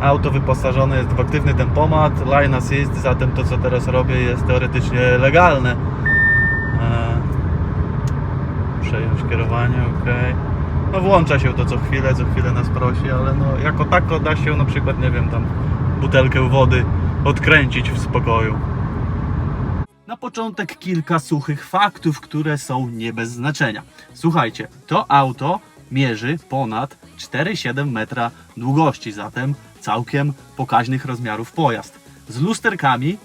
Auto wyposażone jest w aktywny tempomat, line assist, zatem to co teraz robię jest teoretycznie legalne. Eee, przejąć kierowanie, ok. No włącza się to co chwilę, co chwilę nas prosi, ale no jako tako da się na przykład, nie wiem, tam butelkę wody odkręcić w spokoju. Na początek kilka suchych faktów, które są nie bez znaczenia. Słuchajcie, to auto mierzy ponad 4,7 metra długości, zatem całkiem pokaźnych rozmiarów pojazd. Z lusterkami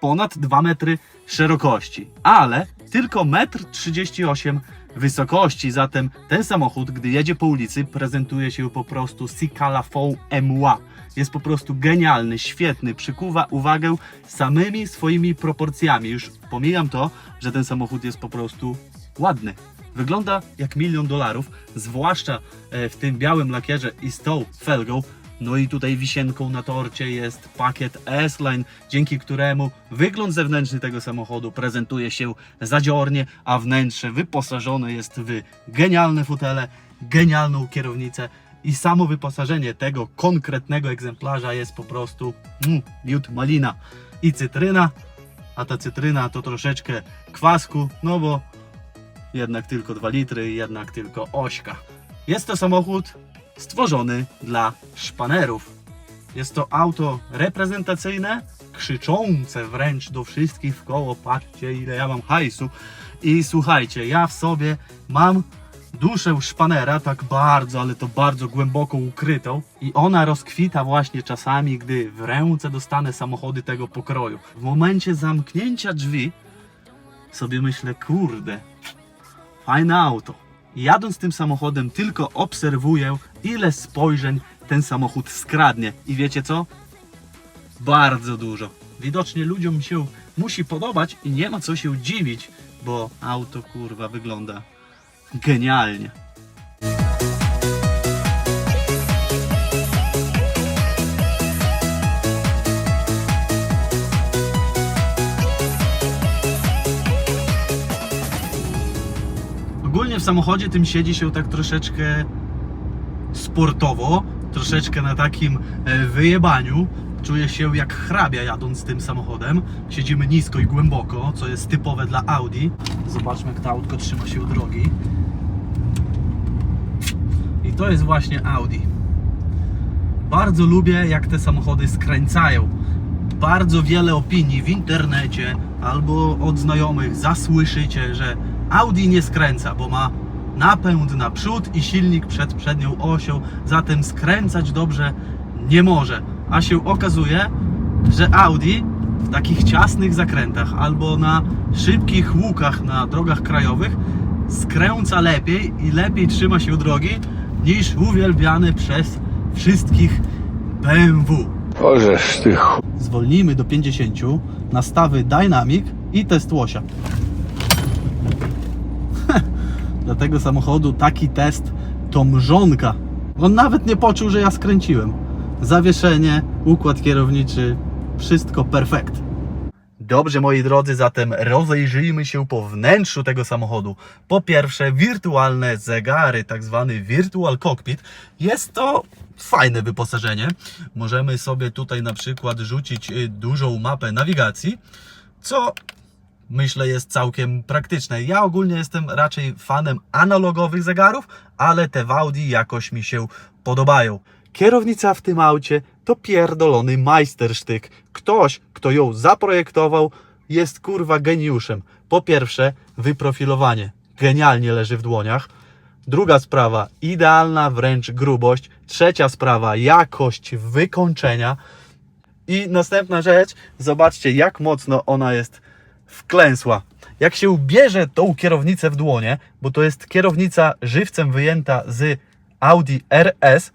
ponad 2 metry szerokości, ale tylko 1,38 m wysokości, zatem ten samochód, gdy jedzie po ulicy, prezentuje się po prostu Sicalafon MUA. Jest po prostu genialny, świetny, przykuwa uwagę samymi swoimi proporcjami. Już pomijam to, że ten samochód jest po prostu ładny. Wygląda jak milion dolarów, zwłaszcza e, w tym białym lakierze i z tą felgą. No i tutaj wisienką na torcie jest pakiet S-Line, dzięki któremu wygląd zewnętrzny tego samochodu prezentuje się zadziornie, a wnętrze wyposażone jest w genialne fotele, genialną kierownicę i samo wyposażenie tego konkretnego egzemplarza jest po prostu mm, miód malina i cytryna, a ta cytryna to troszeczkę kwasku, no bo jednak tylko 2 litry, jednak tylko ośka. Jest to samochód stworzony dla szpanerów. Jest to auto reprezentacyjne, krzyczące wręcz do wszystkich w koło. Patrzcie, ile ja mam hajsu. I słuchajcie, ja w sobie mam duszę szpanera, tak bardzo, ale to bardzo głęboko ukrytą. I ona rozkwita właśnie czasami, gdy w ręce dostanę samochody tego pokroju. W momencie zamknięcia drzwi sobie myślę, kurde, Fajne auto. Jadąc tym samochodem tylko obserwuję, ile spojrzeń ten samochód skradnie. I wiecie co? Bardzo dużo. Widocznie ludziom się musi podobać i nie ma co się dziwić, bo auto kurwa wygląda genialnie. W samochodzie tym siedzi się tak troszeczkę sportowo, troszeczkę na takim e, wyjebaniu. Czuję się jak hrabia jadąc tym samochodem. Siedzimy nisko i głęboko, co jest typowe dla Audi. Zobaczmy jak to autko trzyma się drogi. I to jest właśnie Audi. Bardzo lubię jak te samochody skręcają. Bardzo wiele opinii w internecie albo od znajomych zasłyszycie, że Audi nie skręca, bo ma napęd na przód i silnik przed przednią osią, zatem skręcać dobrze nie może. A się okazuje, że Audi w takich ciasnych zakrętach albo na szybkich łukach na drogach krajowych skręca lepiej i lepiej trzyma się drogi niż uwielbiany przez wszystkich BMW. Ożeż ty. Zwolnijmy do 50, nastawy Dynamic i test łosia. Dla tego samochodu taki test to mrzonka. On nawet nie poczuł, że ja skręciłem. Zawieszenie, układ kierowniczy, wszystko perfekt. Dobrze, moi drodzy, zatem rozejrzyjmy się po wnętrzu tego samochodu. Po pierwsze, wirtualne zegary, tak zwany Virtual Cockpit. Jest to fajne wyposażenie. Możemy sobie tutaj na przykład rzucić y, dużą mapę nawigacji, co myślę jest całkiem praktyczne. Ja ogólnie jestem raczej fanem analogowych zegarów, ale te w Audi jakoś mi się podobają. Kierownica w tym aucie to pierdolony majstersztyk. Ktoś, kto ją zaprojektował, jest kurwa geniuszem. Po pierwsze, wyprofilowanie. Genialnie leży w dłoniach. Druga sprawa, idealna wręcz grubość. Trzecia sprawa, jakość wykończenia. I następna rzecz, zobaczcie jak mocno ona jest wklęsła. Jak się bierze tą kierownicę w dłonie, bo to jest kierownica żywcem wyjęta z Audi RS,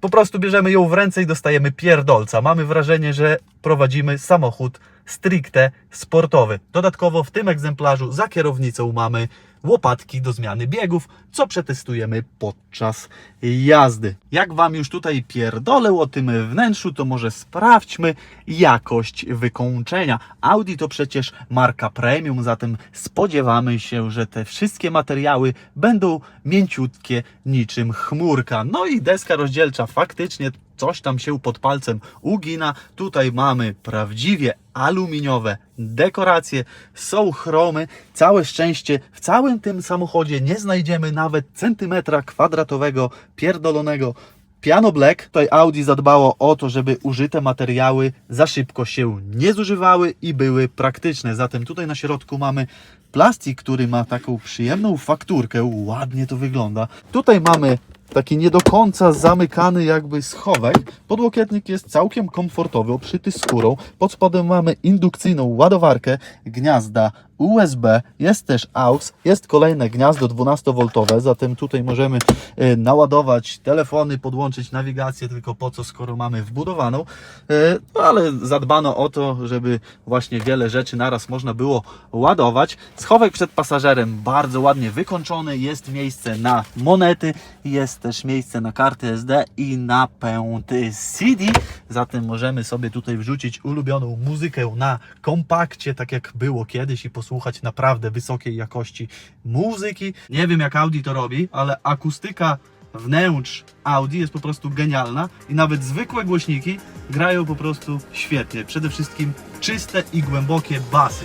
po prostu bierzemy ją w ręce i dostajemy pierdolca. Mamy wrażenie, że prowadzimy samochód stricte sportowy. Dodatkowo w tym egzemplarzu za kierownicą mamy łopatki do zmiany biegów, co przetestujemy podczas jazdy. Jak Wam już tutaj pierdolę o tym wnętrzu, to może sprawdźmy jakość wykończenia. Audi to przecież marka premium, zatem spodziewamy się, że te wszystkie materiały będą mięciutkie niczym chmurka. No i deska rozdzielcza faktycznie coś tam się pod palcem ugina. Tutaj mamy prawdziwie aluminiowe dekoracje, są chromy. Całe szczęście w całym tym samochodzie nie znajdziemy nawet centymetra kwadratowego pierdolonego Piano Black. Tutaj Audi zadbało o to, żeby użyte materiały za szybko się nie zużywały i były praktyczne. Zatem tutaj na środku mamy plastik, który ma taką przyjemną fakturkę. Ładnie to wygląda. Tutaj mamy taki nie do końca zamykany jakby schowek. Podłokietnik jest całkiem komfortowy, obszyty skórą. Pod spodem mamy indukcyjną ładowarkę, gniazda USB, jest też AUX, jest kolejne gniazdo 12V, zatem tutaj możemy e, naładować telefony, podłączyć nawigację, tylko po co, skoro mamy wbudowaną. E, No ale zadbano o to, żeby właśnie wiele rzeczy naraz można było ładować. Schowek przed pasażerem bardzo ładnie wykończony, jest miejsce na monety, jest też miejsce na karty SD i na pęty CD, zatem możemy sobie tutaj wrzucić ulubioną muzykę na kompakcie, tak jak było kiedyś i posłuchać naprawdę wysokiej jakości muzyki. Nie wiem jak Audi to robi, ale akustyka wnętrz Audi jest po prostu genialna i nawet zwykłe głośniki grają po prostu świetnie. Przede wszystkim czyste i głębokie basy.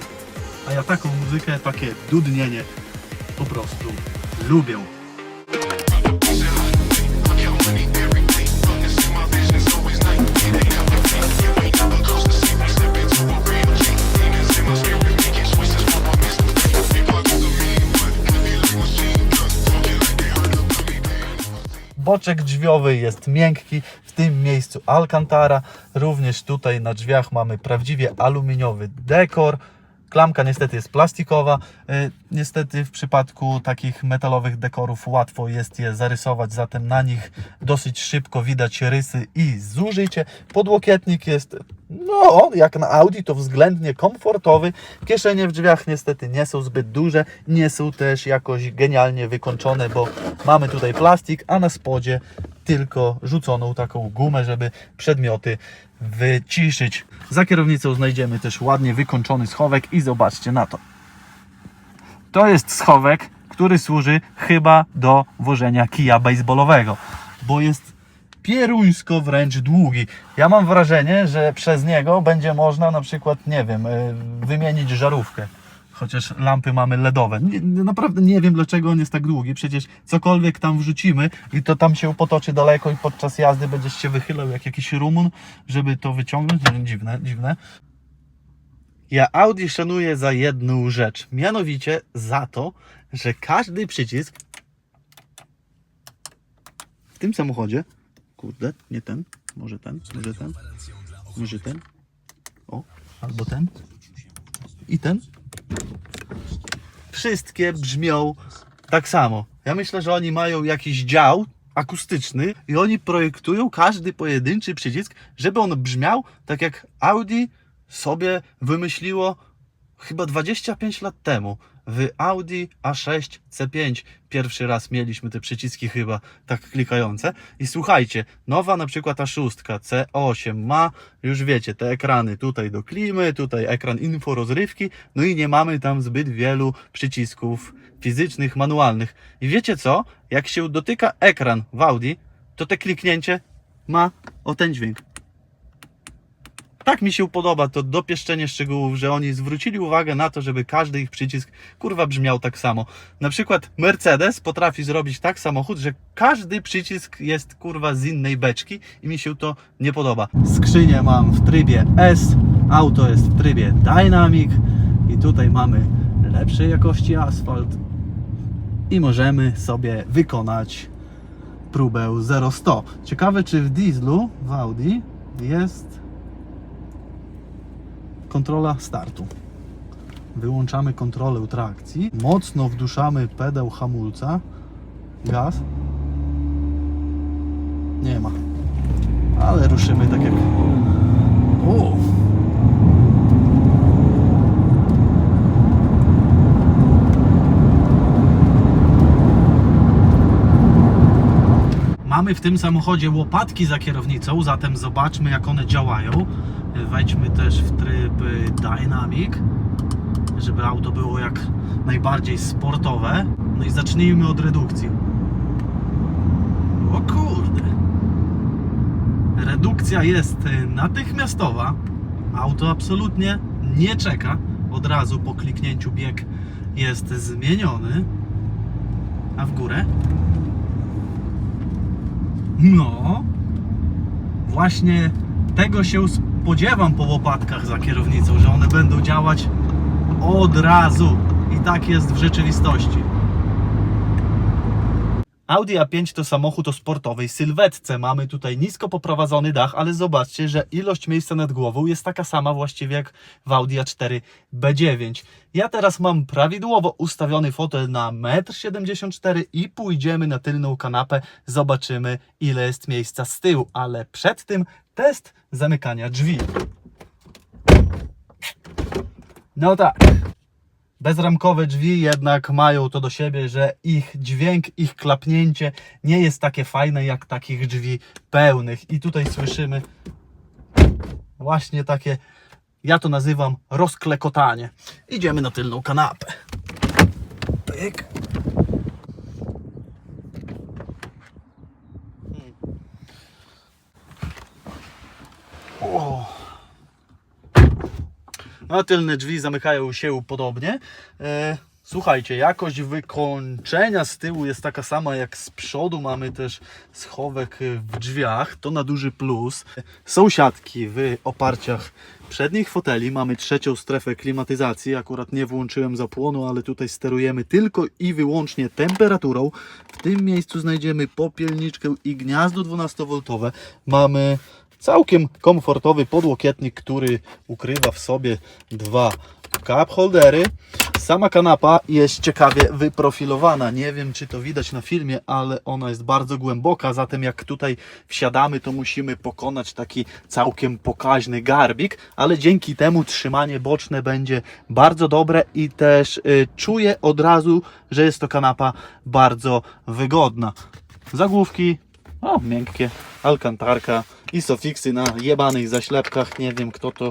A ja taką muzykę, takie dudnienie po prostu lubię. Boczek drzwiowy jest miękki, w tym miejscu Alcantara. Również tutaj na drzwiach mamy prawdziwie aluminiowy dekor. Klamka niestety jest plastikowa. Y, Niestety w przypadku takich metalowych dekorów łatwo jest je zarysować, zatem na nich dosyć szybko widać rysy i zużycie. Podłokietnik jest, no jak na Audi, to względnie komfortowy. Kieszenie w drzwiach niestety nie są zbyt duże, nie są też jakoś genialnie wykończone, bo mamy tutaj plastik, a na spodzie tylko rzuconą taką gumę, żeby przedmioty wyciszyć. Za kierownicą znajdziemy też ładnie wykończony schowek i zobaczcie na to. To jest schowek, który służy chyba do wożenia kija baseballowego, bo jest pieruńsko wręcz długi. Ja mam wrażenie, że przez niego będzie można na przykład, nie wiem, y, wymienić żarówkę. Chociaż lampy mamy LEDowe. Nie, nie- naprawdę nie wiem dlaczego on jest tak długi. Przecież cokolwiek tam wrzucimy i to tam się potoczy daleko i podczas jazdy będziesz się wychylał jak jakiś rumun, żeby to wyciągnąć. Wiem, Dziwne, dziwne. Ja Audi szanuję za jedną rzecz. Mianowicie za to, że każdy przycisk w tym samochodzie, kurde, nie ten, może ten, może ten, może ten, o, albo ten i ten. Wszystkie brzmią tak samo. Ja myślę, że oni mają jakiś dział akustyczny i oni projektują każdy pojedynczy przycisk, żeby on brzmiał tak jak Audi sobie wymyśliło chyba 25 lat temu. W Audi A6 C5 pierwszy raz mieliśmy te przyciski chyba tak klikające. I słuchajcie, nowa na przykład A6 C8 ma, już wiecie, te ekrany tutaj do klimy, tutaj ekran info rozrywki, no i nie mamy tam zbyt wielu przycisków fizycznych, manualnych. I wiecie co? Jak się dotyka ekran w Audi, to te kliknięcie ma o ten dźwięk. Tak mi się podoba to dopieszczenie szczegółów, że oni zwrócili uwagę na to, żeby każdy ich przycisk kurwa brzmiał tak samo. Na przykład Mercedes potrafi zrobić tak samochód, że każdy przycisk jest kurwa z innej beczki i mi się to nie podoba. Skrzynię mam w trybie S, auto jest w trybie Dynamic i tutaj mamy lepszej jakości asfalt i możemy sobie wykonać próbę 0-100. Ciekawe czy w dieslu, w Audi jest kontrola startu. Wyłączamy kontrolę trakcji, mocno wduszamy pedał hamulca, gaz. Nie ma. Ale ruszymy tak jak. O! Mamy w tym samochodzie łopatki za kierownicą, zatem zobaczmy jak one działają. Wejdźmy też w tryb y, Dynamic, żeby auto było jak najbardziej sportowe. No i zacznijmy od redukcji. O kurde! redukcja jest y, natychmiastowa. Auto absolutnie nie czeka. Od razu po kliknięciu bieg jest zmieniony. A w górę? No, właśnie tego się spodziewam po łopatkach za kierownicą, że one będą działać od razu. I tak jest w rzeczywistości. Audi A5 to samochód o sportowej sylwetce. Mamy tutaj nisko poprowadzony dach, ale zobaczcie, że ilość miejsca nad głową jest taka sama właściwie jak w Audi A4 B9. Ja teraz mam prawidłowo ustawiony fotel na 1,74 m i pójdziemy na tylną kanapę, zobaczymy ile jest miejsca z tyłu, ale przed tym test zamykania drzwi. No tak. Bezramkowe drzwi jednak mają to do siebie, że ich dźwięk, ich klapnięcie nie jest takie fajne jak takich drzwi pełnych. I tutaj słyszymy właśnie takie, ja to nazywam rozklekotanie. Idziemy na tylną kanapę. Pyk. A tylne drzwi zamykają się podobnie. E, słuchajcie, jakość wykończenia z tyłu jest taka sama jak z przodu. Mamy też schowek w drzwiach. To na duży plus. Są siatki w oparciach przednich foteli. Mamy trzecią strefę klimatyzacji. Akurat nie włączyłem zapłonu, ale tutaj sterujemy tylko i wyłącznie temperaturą. W tym miejscu znajdziemy popielniczkę i gniazdo 12V. Mamy całkiem komfortowy podłokietnik, który ukrywa w sobie dwa cup holdery. Sama kanapa jest ciekawie wyprofilowana. Nie wiem, czy to widać na filmie, ale ona jest bardzo głęboka. Zatem, jak tutaj wsiadamy, to musimy pokonać taki całkiem pokaźny garbik, ale dzięki temu trzymanie boczne będzie bardzo dobre i też y, czuję od razu, że jest to kanapa bardzo wygodna. Zagłówki o, miękkie, alkantarka i sofiksy na jebanych zaślepkach. Nie wiem, kto to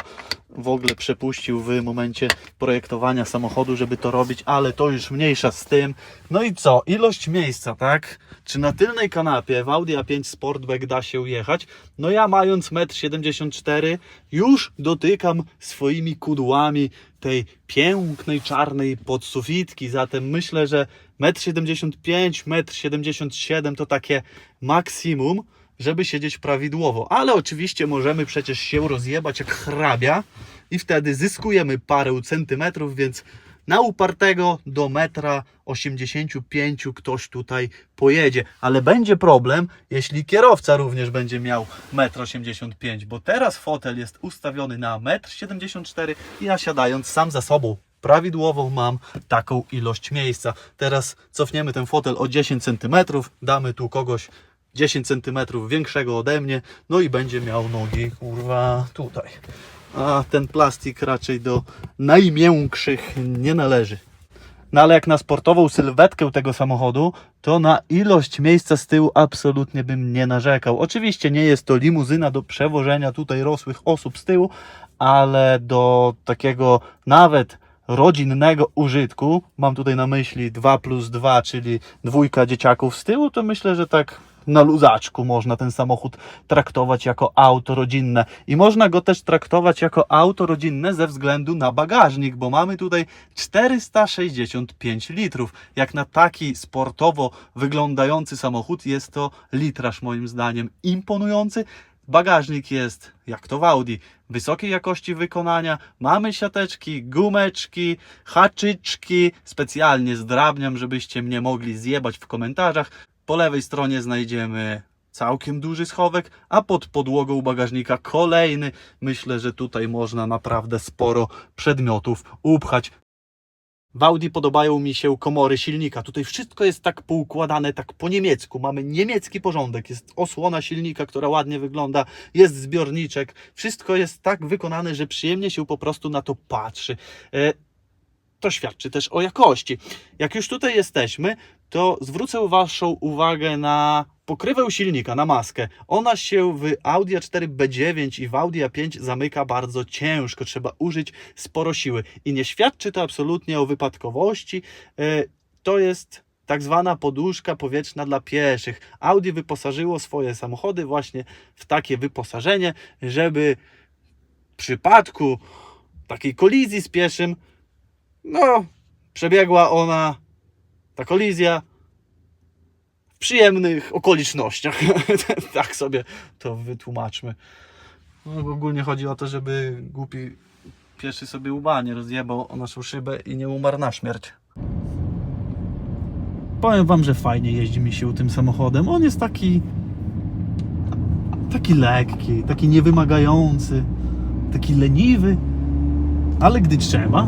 w ogóle przepuścił w momencie projektowania samochodu, żeby to robić, ale to już mniejsza z tym. No i co? Ilość miejsca, tak? Czy na tylnej kanapie w Audi A5 Sportback da się jechać? No ja mając 1,74 m już dotykam swoimi kudłami tej pięknej czarnej podsufitki, zatem myślę, że 1,75 m, 1,77 m to takie maksimum, żeby siedzieć prawidłowo. Ale oczywiście możemy przecież się rozjebać jak hrabia i wtedy zyskujemy parę centymetrów, więc na upartego do metra 85 ktoś tutaj pojedzie, ale będzie problem, jeśli kierowca również będzie miał 1,85 m, bo teraz fotel jest ustawiony na 1,74 m i ja siadając sam za sobą prawidłowo mam taką ilość miejsca. Teraz cofniemy ten fotel o 10 cm, damy tu kogoś 10 cm większego ode mnie, no i będzie miał nogi, kurwa, tutaj. A ten plastik raczej do najmiększych nie należy. No ale jak na sportową sylwetkę tego samochodu, to na ilość miejsca z tyłu absolutnie bym nie narzekał. Oczywiście nie jest to limuzyna do przewożenia tutaj rosłych osób z tyłu, ale do takiego nawet rodzinnego użytku, mam tutaj na myśli 2 plus 2, czyli dwójka dzieciaków z tyłu, to myślę, że tak na luzaczku można ten samochód traktować jako auto rodzinne. I można go też traktować jako auto rodzinne ze względu na bagażnik, bo mamy tutaj 465 litrów. Jak na taki sportowo wyglądający samochód jest to litraż moim zdaniem imponujący. Bagażnik jest, jak to w Audi, wysokiej jakości wykonania. Mamy siateczki, gumeczki, haczyczki. Specjalnie zdrabniam, żebyście mnie mogli zjebać w komentarzach. Po lewej stronie znajdziemy całkiem duży schowek, a pod podłogą bagażnika kolejny. Myślę, że tutaj można naprawdę sporo przedmiotów upchać. W Audi podobają mi się komory silnika. Tutaj wszystko jest tak poukładane, tak po niemiecku. Mamy niemiecki porządek. Jest osłona silnika, która ładnie wygląda. Jest zbiorniczek. Wszystko jest tak wykonane, że przyjemnie się po prostu na to patrzy. To świadczy też o jakości. Jak już tutaj jesteśmy, to zwrócę Waszą uwagę na pokrywę silnika, na maskę. Ona się w Audi A4 B9 i w Audi A5 zamyka bardzo ciężko. Trzeba użyć sporo siły. I nie świadczy to absolutnie o wypadkowości. E, To jest tak zwana poduszka powietrzna dla pieszych. Audi wyposażyło swoje samochody właśnie w takie wyposażenie, żeby w przypadku takiej kolizji z pieszym, no, przebiegła ona, ta kolizja, w przyjemnych okolicznościach. tak sobie to wytłumaczmy. No, ogólnie chodzi o to, żeby głupi pieszy sobie łba nie rozjebał o naszą szybę i nie umarł na śmierć. Powiem wam, że fajnie jeździ mi się tym samochodem. On jest taki taki lekki, taki niewymagający, taki leniwy, ale gdy trzeba,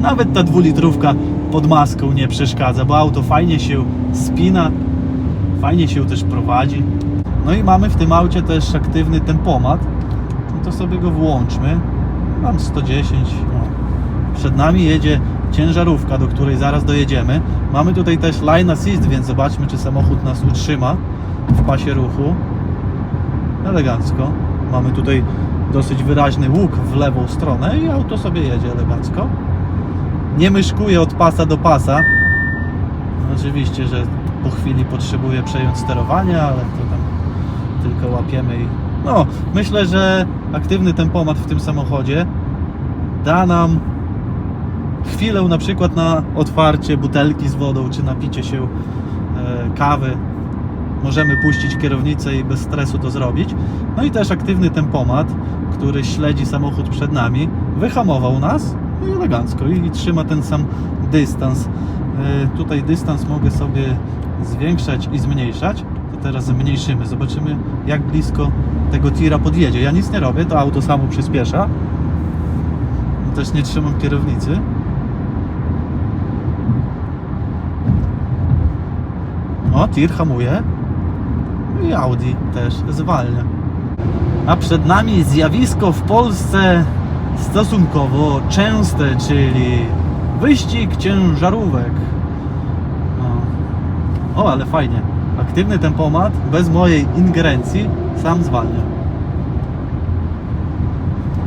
nawet ta dwulitrówka pod maską nie przeszkadza, bo auto fajnie się spina, fajnie się też prowadzi. No i mamy w tym aucie też aktywny tempomat. No to sobie go włączmy. Mam 110. No. Przed nami jedzie ciężarówka, do której zaraz dojedziemy. Mamy tutaj też line assist, więc zobaczmy, czy samochód nas utrzyma w pasie ruchu. Elegancko. Mamy tutaj dosyć wyraźny łuk w lewą stronę i auto sobie jedzie elegancko. Nie myszkuje od pasa do pasa. Oczywiście, że po chwili potrzebuje przejąć sterowanie, ale to tam tylko łapiemy i... No, myślę, że aktywny tempomat w tym samochodzie da nam chwilę na przykład na otwarcie butelki z wodą, czy napicie się e, kawy. Możemy puścić kierownicę i bez stresu to zrobić. No i też aktywny tempomat, który śledzi samochód przed nami, wyhamował nas no i elegancko i, trzyma ten sam dystans. E, tutaj dystans mogę sobie zwiększać i zmniejszać. To teraz zmniejszymy. Zobaczymy jak blisko tego tira podjedzie. Ja nic nie robię, to auto samo przyspiesza. Też nie trzymam kierownicy. O, tir hamuje. I Audi też zwalnia. A przed nami zjawisko w Polsce stosunkowo częste, czyli wyścig ciężarówek. No. O, ale fajnie. Aktywny tempomat, bez mojej ingerencji, sam zwalnia.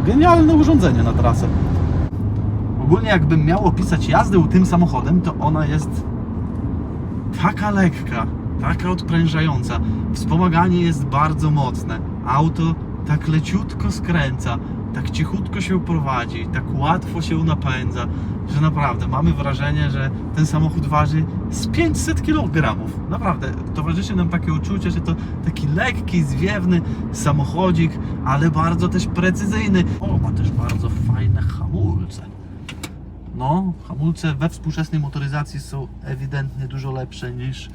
Genialne urządzenie na trasę. Ogólnie jakbym miał opisać jazdę tym samochodem, to ona jest taka lekka, taka odprężająca. Wspomaganie jest bardzo mocne. Auto tak leciutko skręca, tak cichutko się prowadzi, tak łatwo się napędza, że naprawdę mamy wrażenie, że ten samochód waży z 500 kg. Naprawdę, towarzyszy nam takie uczucie, że to taki lekki, zwiewny samochodzik, ale bardzo też precyzyjny. O, ma też bardzo fajne hamulce. No, hamulce we współczesnej motoryzacji są ewidentnie dużo lepsze niż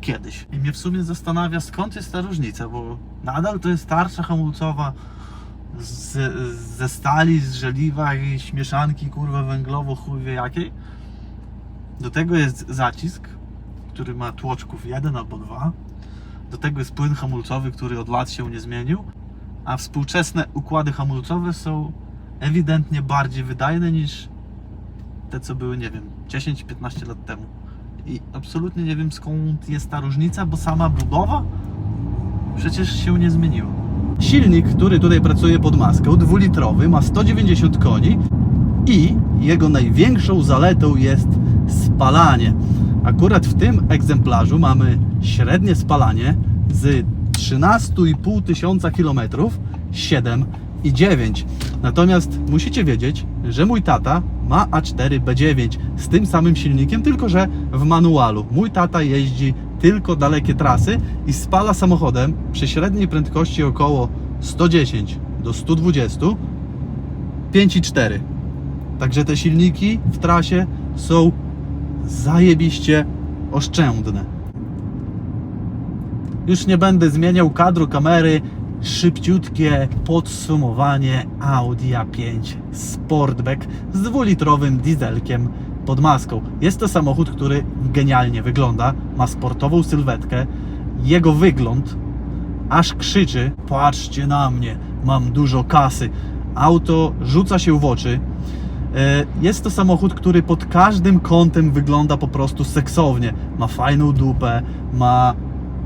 kiedyś. I mnie w sumie zastanawia, skąd jest ta różnica, bo nadal to jest tarcza hamulcowa z, ze stali, z żeliwa i śmieszanki, kurwa, węglowo, chuj wie jakiej. Do tego jest zacisk, który ma tłoczków jeden albo dwa. Do tego jest płyn hamulcowy, który od lat się nie zmienił. A współczesne układy hamulcowe są ewidentnie bardziej wydajne niż te, co były, nie wiem, 10-15 lat temu. I absolutnie nie wiem skąd jest ta różnica, bo sama budowa przecież się nie zmieniła. Silnik, który tutaj pracuje pod maską, dwulitrowy, ma 190 koni i jego największą zaletą jest spalanie. Akurat w tym egzemplarzu mamy średnie spalanie z 13,5 tysiąca kilometrów 7 i 9. Natomiast musicie wiedzieć, że mój tata ma A4 B9 z tym samym silnikiem, tylko że w manualu. Mój tata jeździ tylko dalekie trasy i spala samochodem przy średniej prędkości około 110 do 120 5,4. Także te silniki w trasie są zajebiście oszczędne. Już nie będę zmieniał kadru kamery. Szybciutkie podsumowanie Audi A5 Sportback z dwulitrowym dieselkiem pod maską. Jest to samochód, który genialnie wygląda, ma sportową sylwetkę. Jego wygląd aż krzyczy: Patrzcie na mnie, mam dużo kasy. Auto rzuca się w oczy. E, Jest to samochód, który pod każdym kątem wygląda po prostu seksownie. Ma fajną dupę, ma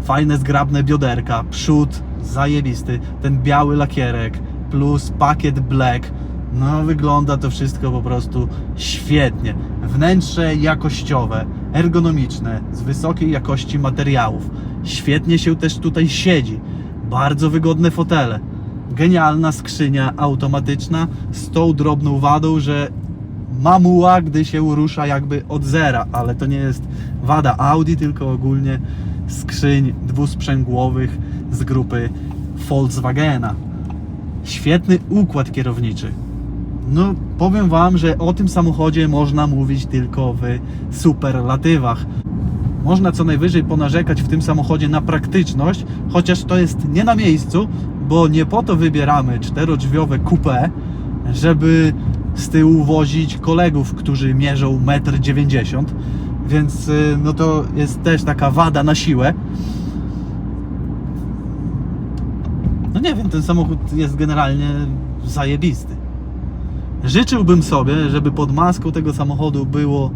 fajne zgrabne bioderka, przód zajebisty, ten biały lakierek plus pakiet black. No, wygląda to wszystko po prostu świetnie. Wnętrze jakościowe, ergonomiczne, z wysokiej jakości materiałów. Świetnie się też tutaj siedzi. Bardzo wygodne fotele. Genialna skrzynia automatyczna z tą drobną wadą, że mamuła, gdy się rusza jakby od zera, ale to nie jest wada Audi, tylko ogólnie skrzyń dwusprzęgłowych z grupy Volkswagena. Świetny układ kierowniczy. No, powiem Wam, że o tym samochodzie można mówić tylko w superlatywach. Można co najwyżej ponarzekać w tym samochodzie na praktyczność, chociaż to jest nie na miejscu, bo nie po to wybieramy czterodrzwiowe coupé, żeby z tyłu wozić kolegów, którzy mierzą 1,90 m, więc y, no to jest też taka wada na siłę. No nie wiem, ten samochód jest generalnie zajebisty. Życzyłbym sobie, żeby pod maską tego samochodu było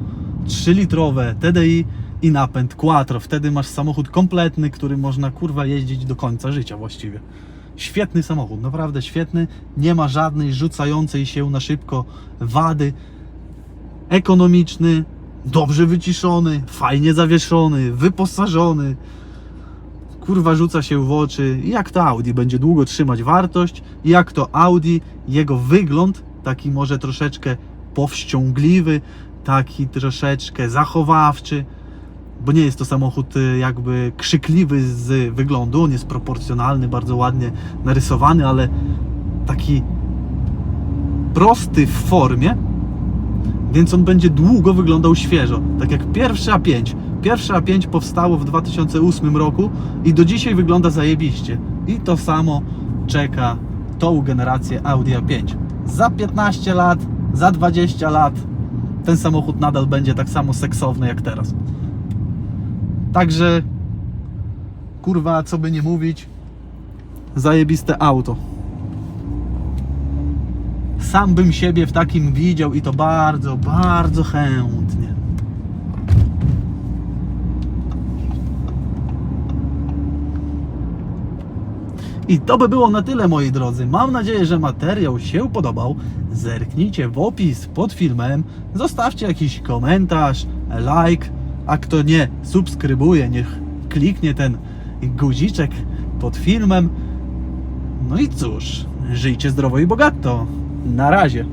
3-litrowe TDI i napęd Quattro. Wtedy masz samochód kompletny, który można kurwa jeździć do końca życia właściwie. Świetny samochód, naprawdę świetny. Nie ma żadnej rzucającej się na szybko wady. Ekonomiczny, dobrze wyciszony, fajnie zawieszony, wyposażony kurwa rzuca się w oczy, jak to Audi będzie długo trzymać wartość, jak to Audi, jego wygląd, taki może troszeczkę powściągliwy, taki troszeczkę zachowawczy, bo nie jest to samochód y, jakby krzykliwy z wyglądu, on jest proporcjonalny, bardzo ładnie narysowany, ale taki prosty w formie, więc on będzie długo wyglądał świeżo. Tak jak pierwszy A5. Pierwszy A5 powstało w 2008 roku i do dzisiaj wygląda zajebiście. I to samo czeka tą generację Audi A5. Za 15 lat, za 20 lat ten samochód nadal będzie tak samo seksowny jak teraz. Także kurwa, co by nie mówić, zajebiste auto. Sam bym siebie w takim widział i to bardzo, bardzo chętnie. I to by było na tyle, moi drodzy. Mam nadzieję, że materiał się podobał. Zerknijcie w opis pod filmem, zostawcie jakiś komentarz, like, a kto nie subskrybuje, niech kliknie ten guziczek pod filmem. No i cóż, żyjcie zdrowo i bogato. Na razie.